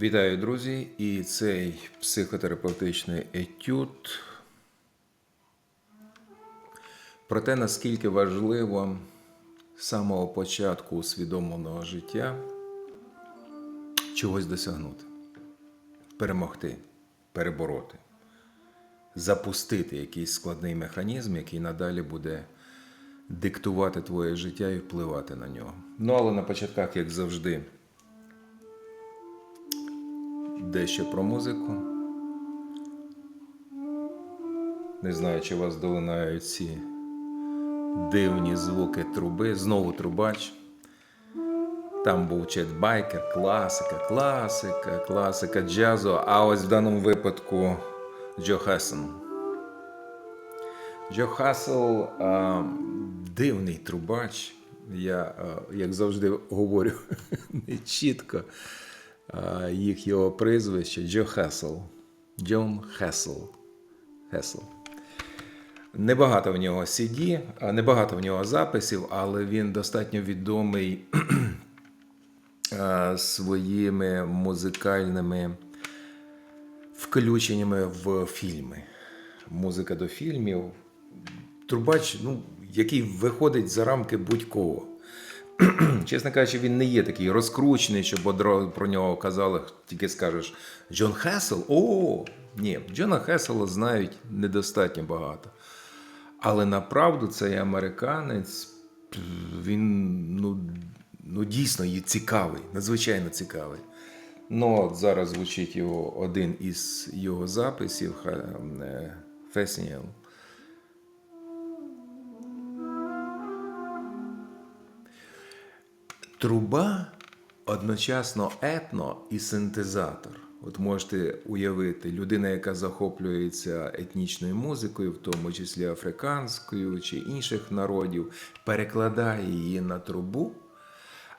Вітаю, друзі! І цей психотерапевтичний етюд про те, наскільки важливо з самого початку усвідомленого життя чогось досягнути, перемогти, перебороти, запустити якийсь складний механізм, який надалі буде диктувати твоє життя і впливати на нього. Ну, але на початках, як завжди, дещо про музику. Не знаю, чи вас долинають ці дивні звуки труби. Знову трубач. Там був Чет Байкер, класика, класика, класика джазу. А ось в даному випадку Джо Хессен. Джо Хассел а, дивний трубач. Я, як завжди, говорю не чітко їх його прізвище Джо Хессел. Джон Хессел. Хессел. Небагато в нього CD, небагато в нього записів, але він достатньо відомий своїми музикальними включеннями в фільми. Музика до фільмів. Трубач, ну, який виходить за рамки будь-кого. Чесно кажучи, він не є такий розкручений, щоб одразу про нього казали, тільки скажеш Джон Хесел? О, ні, Джона Хесела знають недостатньо багато. Але направду цей американець, він ну, ну дійсно є цікавий, надзвичайно цікавий. Ну, от зараз звучить його один із його записів е, Труба одночасно етно і синтезатор. От можете уявити, людина, яка захоплюється етнічною музикою, в тому числі африканською чи інших народів, перекладає її на трубу,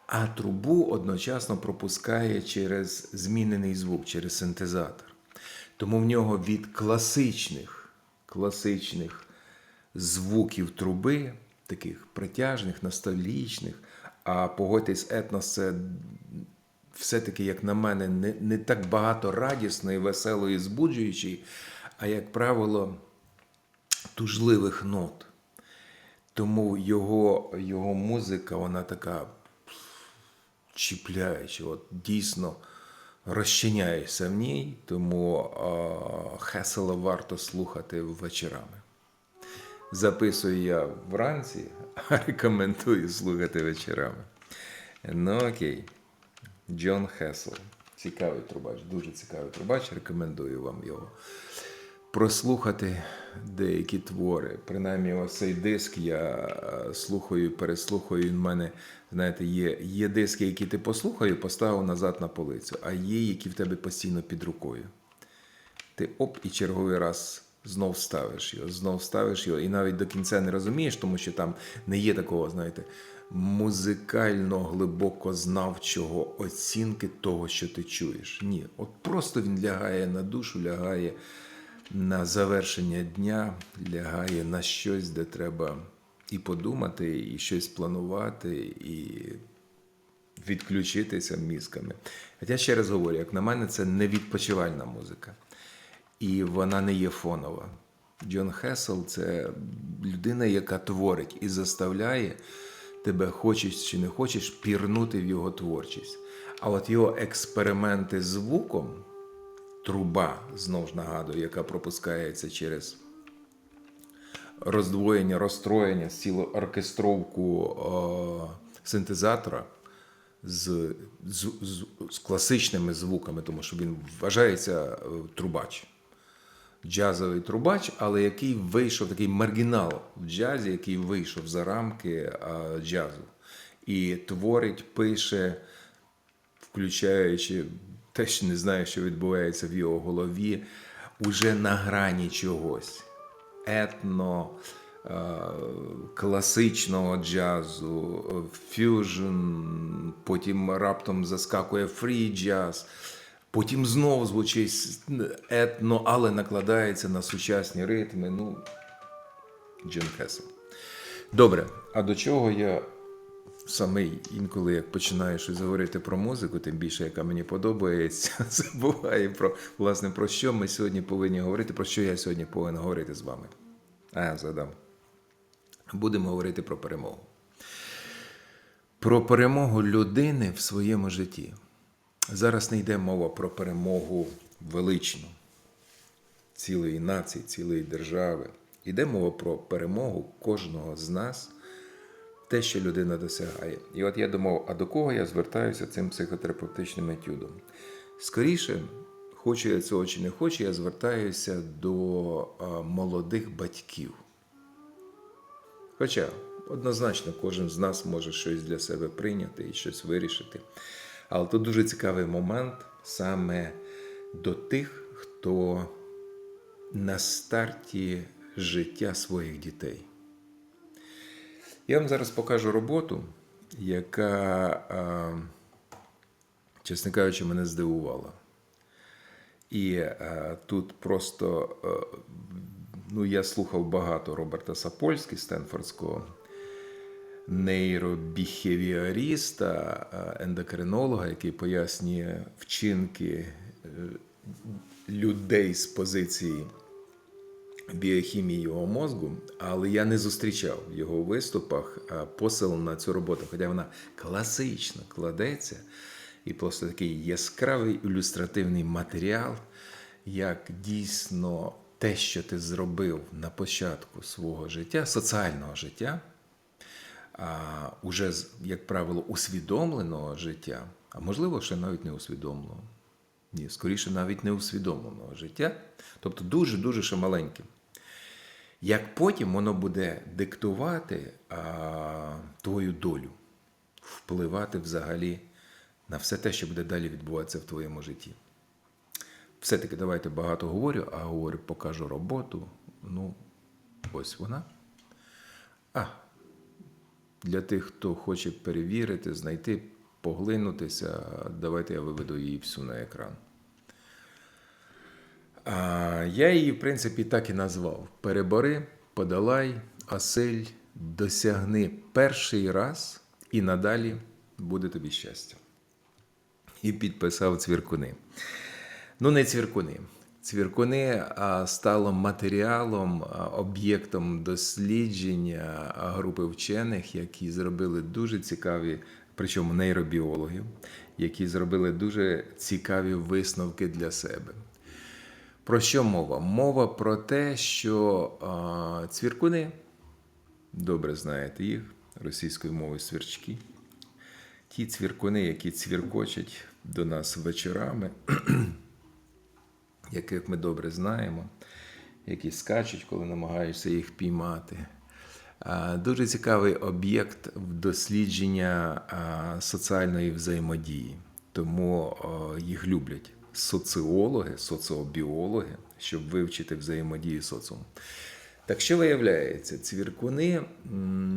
а трубу одночасно пропускає через змінений звук, через синтезатор. Тому в нього від класичних, класичних звуків труби, таких притяжних, ностальгічних, а погодьтесь, етнос це все-таки, як на мене, не, не так багато радісної, веселої, збуджуючої, а, як правило, тужливих нот. Тому його, його музика, вона така чіпляюча, от дійсно розчиняєшся в ній, тому а, Хесела варто слухати вечорами. Записую я вранці, а рекомендую слухати вечорами. Ну окей. Джон Хесел. Цікавий трубач, дуже цікавий трубач. Рекомендую вам його прослухати деякі твори. Принаймні, ось цей диск я слухаю, переслухаю. Він в мене, знаєте, є, є диски, які ти послухаю, поставив назад на полицю, а є, які в тебе постійно під рукою. Ти оп, і черговий раз знов ставиш його, знов ставиш його, і навіть до кінця не розумієш, тому що там не є такого, знаєте, музикально глибоко знавчого оцінки того, що ти чуєш. Ні, от просто він лягає на душу, лягає на завершення дня, лягає на щось, де треба і подумати, і щось планувати, і відключитися мізками. Хоча ще раз говорю, як на мене, це не відпочивальна музика. І вона не є фонова. Джон Хесел це людина, яка творить і заставляє тебе, хочеш чи не хочеш, пірнути в його творчість. А от його експерименти з звуком, труба, знову ж нагадую, яка пропускається через роздвоєння, розстроєння, цілу оркестровку о, синтезатора з, з, з, з класичними звуками, тому що він вважається е, трубач джазовий трубач, але який вийшов такий маргінал в джазі, який вийшов за рамки джазу. І творить, пише, включаючи те, що не знаю, що відбувається в його голові, уже на грані чогось. Етно, класичного джазу, фюжн, потім раптом заскакує фрі джаз. Потім знову звучить етно, але накладається на сучасні ритми. Ну, Джин Хесел. Добре, а до чого я самий інколи, як починаю щось говорити про музику, тим більше, яка мені подобається, забуваю про власне про що ми сьогодні повинні говорити, про що я сьогодні повинен говорити з вами. А, я задам. Будемо говорити про перемогу. Про перемогу людини в своєму житті. Зараз не йде мова про перемогу величну цілої нації, цілої держави. Йде мова про перемогу кожного з нас, те, що людина досягає. І от я думав, а до кого я звертаюся цим психотерапевтичним етюдом? Скоріше, хочу я цього чи не хочу, я звертаюся до молодих батьків. Хоча однозначно кожен з нас може щось для себе прийняти і щось вирішити. Але тут дуже цікавий момент саме до тих, хто на старті життя своїх дітей. Я вам зараз покажу роботу, яка, чесно кажучи, мене здивувала. І тут просто ну, я слухав багато Роберта Сапольськи, Стенфордського нейробіхевіоріста, ендокринолога, який пояснює вчинки е, людей з позиції біохімії його мозку, але я не зустрічав в його виступах посил на цю роботу, хоча вона класично кладеться і просто такий яскравий ілюстративний матеріал, як дійсно те, що ти зробив на початку свого життя, соціального життя, а, уже, як правило, усвідомленого життя, а можливо, ще навіть не усвідомленого. Ні, скоріше навіть не усвідомленого життя, тобто дуже-дуже ще маленьким. Як потім воно буде диктувати а, твою долю, впливати взагалі на все те, що буде далі відбуватися в твоєму житті. Все-таки давайте багато говорю, а говорю, покажу роботу. Ну, ось вона. А, для тих, хто хоче перевірити, знайти, поглинутися, давайте я виведу її всю на екран. Я її, в принципі, так і назвав: Перебори, подолай, осель, досягни перший раз і надалі буде тобі щастя. І підписав цвіркуни. Ну, не цвіркуни. Цвіркуни стало матеріалом, об'єктом дослідження групи вчених, які зробили дуже цікаві, причому нейробіологів, які зробили дуже цікаві висновки для себе. Про що мова? Мова про те, що цвіркуни, добре знаєте їх, російською мовою свірчки, ті цвіркуни, які цвіркочуть до нас вечорами, яких ми добре знаємо, які скачуть, коли намагаєшся їх піймати. Дуже цікавий об'єкт дослідження соціальної взаємодії, тому їх люблять соціологи, соціобіологи, щоб вивчити взаємодію соціуму. Так що виявляється, цвіркуни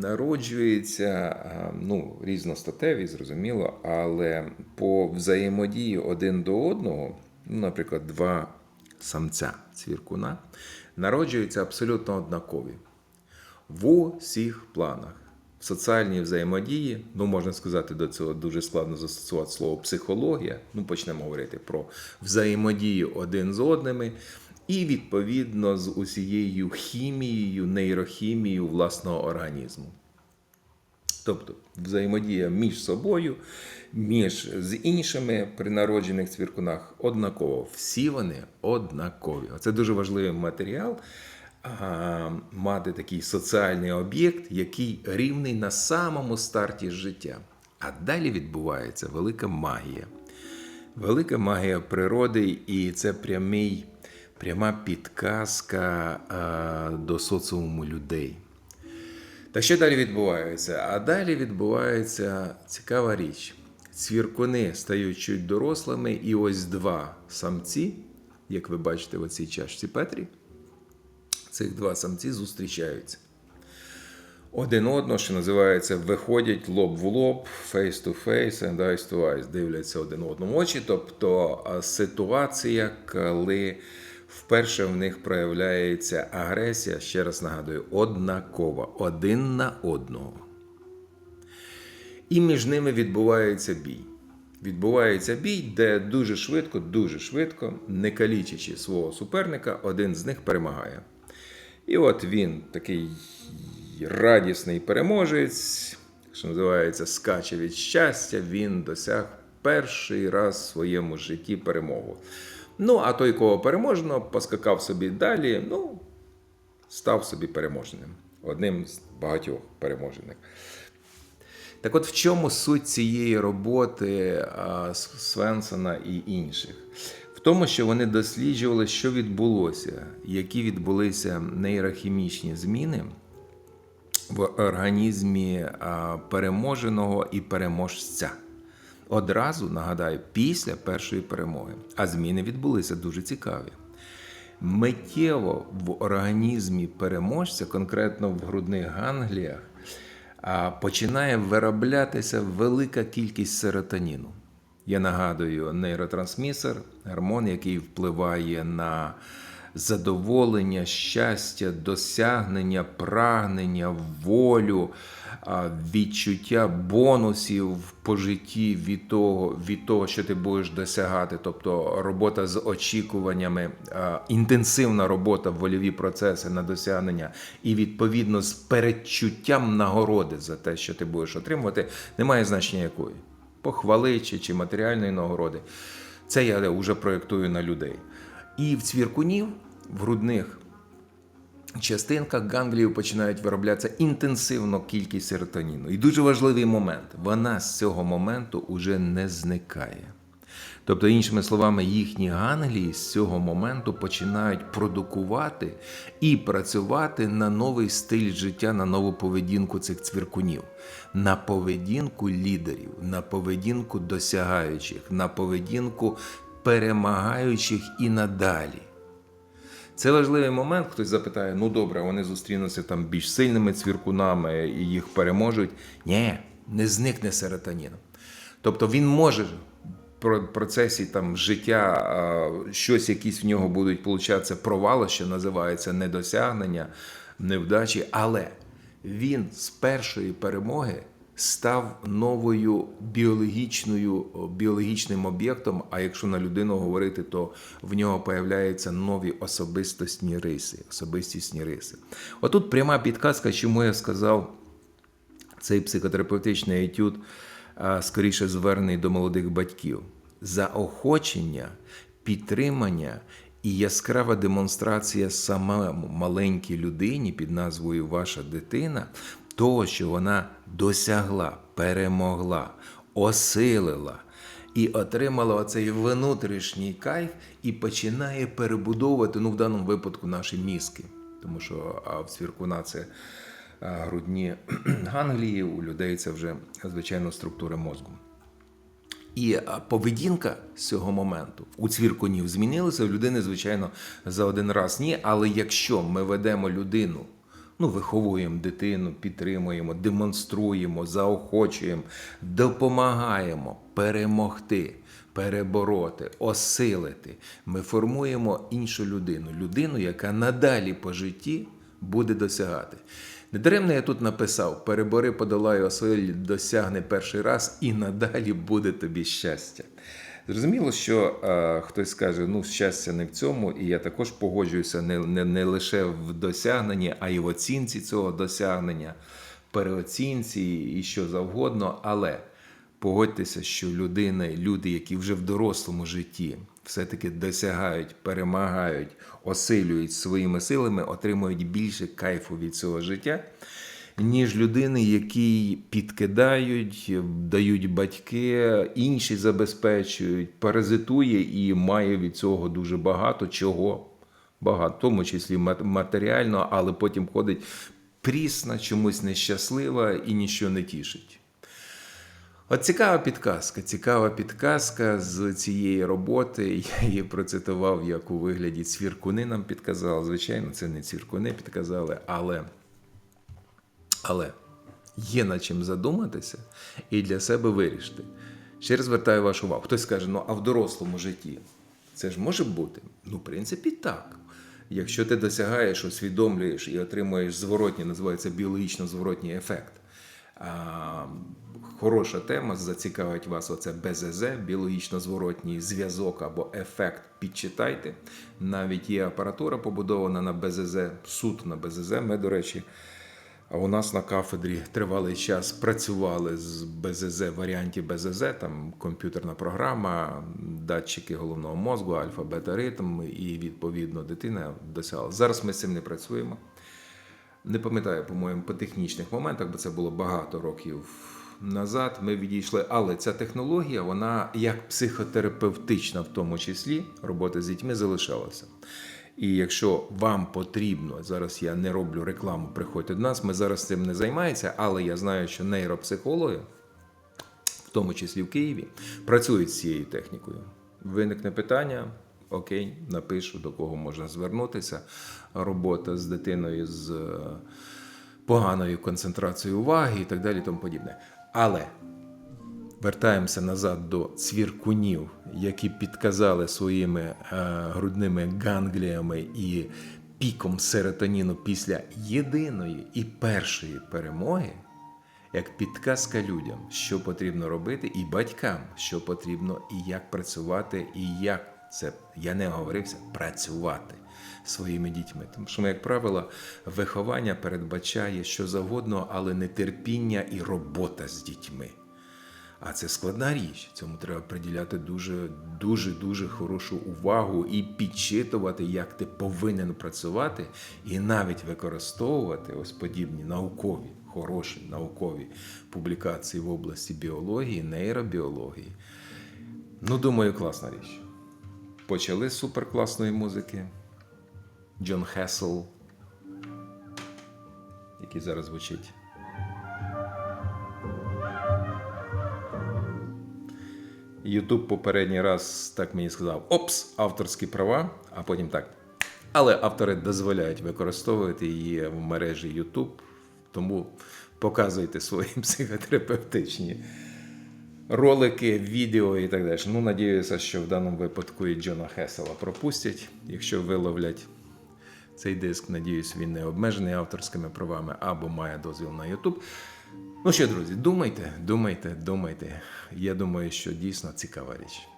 народжуються ну, різностатеві, зрозуміло, але по взаємодії один до одного, ну, наприклад, два самця цвіркуна, народжуються абсолютно однакові в усіх планах. В соціальній взаємодії, ну можна сказати, до цього дуже складно застосувати слово психологія. Ну, почнемо говорити про взаємодію один з одними, і відповідно з усією хімією, нейрохімією власного організму. Тобто взаємодія між собою, між з іншими при народжених цвіркунах однаково. Всі вони однакові. Це дуже важливий матеріал. а, Мати такий соціальний об'єкт, який рівний на самому старті життя. А далі відбувається велика магія. Велика магія природи, і це прямий, пряма підказка а, до соціуму людей. Так що далі відбувається? А далі відбувається цікава річ. Цвіркуни стають чуть дорослими, і ось два самці, як ви бачите в цій чашці Петрі, цих два самці зустрічаються. Один одного, що називається, виходять лоб в лоб, face to face and eyes to eyes, дивляться один одному очі. Тобто ситуація, коли вперше в них проявляється агресія, ще раз нагадую, однакова, один на одного. і між ними відбувається бій. Відбувається бій, де дуже швидко, дуже швидко, не калічачи свого суперника, один з них перемагає. І от він такий радісний переможець, що називається, скаче від щастя, він досяг перший раз в своєму житті перемогу. Ну, а той, кого переможено, поскакав собі далі, ну, став собі переможеним. Одним з багатьох переможених. Так от в чому суть цієї роботи Свенсона і інших? В тому, що вони досліджували, що відбулося, які відбулися нейрохімічні зміни в організмі переможеного і переможця. Одразу нагадаю, після першої перемоги. А зміни відбулися дуже цікаві. Миттєво в організмі переможця, конкретно в грудних гангліях, починає вироблятися велика кількість серотоніну. Я нагадую, нейротрансмісер, гормон, який впливає на задоволення, щастя, досягнення, прагнення, волю, відчуття бонусів по житті від того, від того, що ти будеш досягати, тобто робота з очікуваннями, інтенсивна робота в вольові процеси на досягнення, і відповідно з передчуттям нагороди за те, що ти будеш отримувати, немає значення якої. Похвали чи, чи матеріальної нагороди. Це я вже проєктую на людей. І в цвіркунів, в грудних частинках ганглів починають вироблятися інтенсивно кількість серотоніну. І дуже важливий момент: вона з цього моменту уже не зникає. Тобто, іншими словами, їхні ганглії з цього моменту починають продукувати і працювати на новий стиль життя, на нову поведінку цих цвіркунів, на поведінку лідерів, на поведінку досягаючих, на поведінку перемагаючих і надалі. Це важливий момент. Хтось запитає: ну добре, вони зустрінуться там більш сильними цвіркунами і їх переможуть. Ні, не зникне серотонін. Тобто він може в процесі там життя щось, якісь в нього будуть получатися провали, що називається недосягнення, невдачі, але він з першої перемоги став новою біологічною біологічним об'єктом. А якщо на людину говорити, то в нього появляються нові особистісні риси. Особистісні риси. Отут пряма підказка, чому я сказав цей психотерапевтичний етюд скоріше звернений до молодих батьків. Заохочення, підтримання і яскрава демонстрація саме маленькій людині під назвою Ваша дитина того, що вона досягла, перемогла, осилила і отримала оцей внутрішній кайф і починає перебудовувати, ну в даному випадку, наші мізки. Тому що в цвіркуна це грудні ганглії, у людей це вже, звичайно, структури мозку. І поведінка з цього моменту у цвіркунів змінилася, у людини, звичайно, за один раз ні. Але якщо ми ведемо людину, ну, виховуємо дитину, підтримуємо, демонструємо, заохочуємо, допомагаємо перемогти, перебороти, осилити, ми формуємо іншу людину, людину, яка надалі по житті буде досягати. Недаремно я тут написав: перебори, подолай осиль, досягне перший раз, і надалі буде тобі щастя. Зрозуміло, що е, хтось скаже, ну щастя не в цьому, і я також погоджуюся не, не, не лише в досягненні, а й в оцінці цього досягнення, переоцінці і що завгодно. Але погодьтеся, що людина, люди, які вже в дорослому житті все-таки досягають, перемагають, осилюють своїми силами, отримують більше кайфу від цього життя, ніж людини, які підкидають, дають батьки, інші забезпечують, паразитує і має від цього дуже багато чого. Багато, в тому числі матеріально, але потім ходить прісна, чомусь нещаслива і нічого не тішить. От цікава підказка, цікава підказка з цієї роботи. Я її процитував, як у вигляді цвіркуни нам підказали. Звичайно, це не цвіркуни підказали, але, але є над чим задуматися і для себе вирішити. Ще раз звертаю вашу увагу. Хтось скаже, ну а в дорослому житті це ж може бути? Ну, в принципі, так. Якщо ти досягаєш, усвідомлюєш і отримуєш зворотній, називається біологічно зворотній ефект А, Хороша тема, зацікавить вас оце БЗЗ, біологічно зворотній зв'язок або ефект. Підчитайте. Навіть є апаратура побудована на БЗЗ, суд на БЗЗ. Ми, до речі, а у нас на кафедрі тривалий час працювали з БЗЗ, варіантів БЗЗ, там комп'ютерна програма, датчики головного мозку, альфа, бета ритм, і відповідно дитина досягла. Зараз ми з цим не працюємо. Не пам'ятаю, по-моєму, по технічних моментах, бо це було багато років назад. Ми відійшли. Але ця технологія, вона як психотерапевтична, в тому числі, робота з дітьми залишалася. І якщо вам потрібно, зараз я не роблю рекламу, приходьте до нас. Ми зараз цим не займаємося, але я знаю, що нейропсихологи, в тому числі в Києві, працюють з цією технікою. Виникне питання. Окей, напишу, до кого можна звернутися. Робота з дитиною з е, поганою концентрацією уваги і так далі, тому подібне. Але вертаємося назад до цвіркунів, які підказали своїми е, грудними гангліями і піком серотоніну після єдиної і першої перемоги, як підказка людям, що потрібно робити, і батькам, що потрібно, і як працювати, і як це я не оговорився працювати своїми дітьми. Тому що, як правило, виховання передбачає що завгодно, але не терпіння і робота з дітьми. А це складна річ. Цьому треба приділяти дуже, дуже, дуже хорошу увагу і підчитувати, як ти повинен працювати, і навіть використовувати ось подібні наукові, хороші наукові публікації в області біології, нейробіології. Ну, думаю, класна річ. Почали з суперкласної музики. Джон Хесел, який зараз звучить. Ютуб попередній раз так мені сказав: опс, авторські права, а потім так. Але автори дозволяють використовувати її в мережі YouTube, тому показуйте свої психотерапевтичні ролики, відео і так далі. Ну, надіюся, що в даному випадку і Джона Хесела пропустять, якщо виловлять цей диск. Надіюсь, він не обмежений авторськими правами або має дозвіл на YouTube. Ну що, друзі, думайте, думайте, думайте. Я думаю, що дійсно цікава річ.